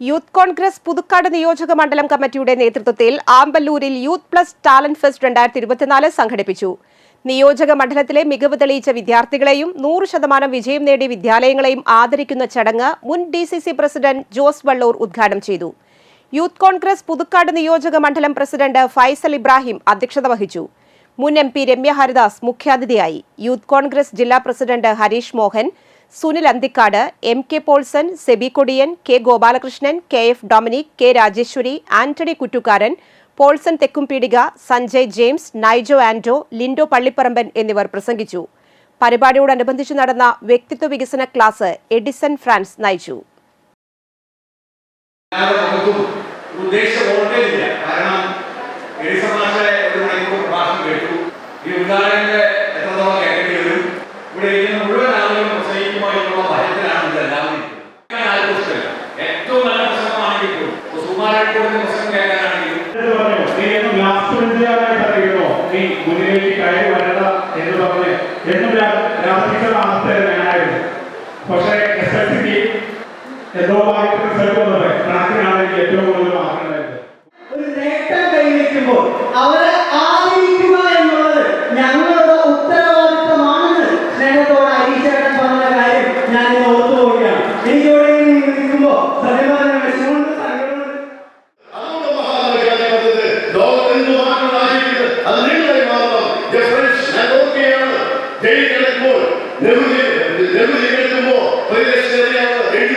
Youth Congress Puthukkad നിയോജക മണ്ഡലം കമ്മിറ്റിയുടെ നേതൃത്വത്തിൽ ആമ്പല്ലൂരിൽ യൂത്ത് പ്ലസ് ടാലന്റ് ഫെസ്റ്റ് രണ്ടായിരത്തി ഇരുപത്തിനാല് സംഘടിപ്പിച്ചു. നിയോജക മണ്ഡലത്തിലെ മികവ് തെളിയിച്ച വിദ്യാർത്ഥികളെയും നൂറ് ശതമാനം വിജയം നേടിയ വിദ്യാലയങ്ങളെയും ആദരിക്കുന്ന ചടങ്ങ് മുൻ D C C president Jose Valloor ഉദ്ഘാടനം ചെയ്തു. യൂത്ത് കോൺഗ്രസ് പുതുക്കാട് നിയോജക മണ്ഡലം പ്രസിഡന്റ് ഫൈസൽ ഇബ്രാഹിം അധ്യക്ഷത വഹിച്ചു. മുൻ എം പി രമ്യ ഹരിദാസ് മുഖ്യാതിഥിയായി. യൂത്ത് കോൺഗ്രസ് ജില്ലാ president Harish Mohan Sunil Anthikad M K Polson Sebi Kodiyan K Gopalakrishnan K F Dominic K Rajeswari Antony Kuttukaran Polson Thekkumpeedika Sanjay James Naijo Anto Lindo Pallipparamban എന്നിവർ പ്രസംഗിച്ചു. പരിപാടിയോടനുബന്ധിച്ച് നടന്ന വ്യക്തിത്വ വികസന ക്ലാസ് എഡിസൺ ഫ്രാൻസ് നയിച്ചു. മുഖത്തും ഉദ്ദേശിച്ച പ്രസംഗം എന്ന് പറഞ്ഞു നീ മുന്നിലേക്ക് കയറി വരണ്ട എന്ന് പറഞ്ഞ് എന്നും രാഷ്ട്രീയ അവസ്ഥ ഞാനായിരുന്നു. പക്ഷേ എസ് എൽ സിക്ക് എന്തോ ഭാഗ്യത്തിന് റിസൾട്ട് വന്നത് കണക്കിനാണ് എനിക്ക് ഏറ്റവും കൂടുതൽ ഒരു നേട്ടം കൈവരിക്കുമ്പോൾ അവരെ ആദരിക്കുക എന്നുള്ളത് ഞങ്ങളുടെ ഉത്തരവാദിത്തമാണെന്ന് സ്നേഹത്തോടെ അരീശേട്ടൻ പറഞ്ഞ കാര്യം ഞാൻ ഓർത്തു പോവുകയാണ് എനിക്കിവിടെ നിൽക്കുമ്പോൾ സത്യം ജയിൽ കിടക്കുമ്പോൾ നെഹ്റു നെഹ്റു എഴുതുകയാണ് പണം കഴിഞ്ഞത് ഇന്നലെ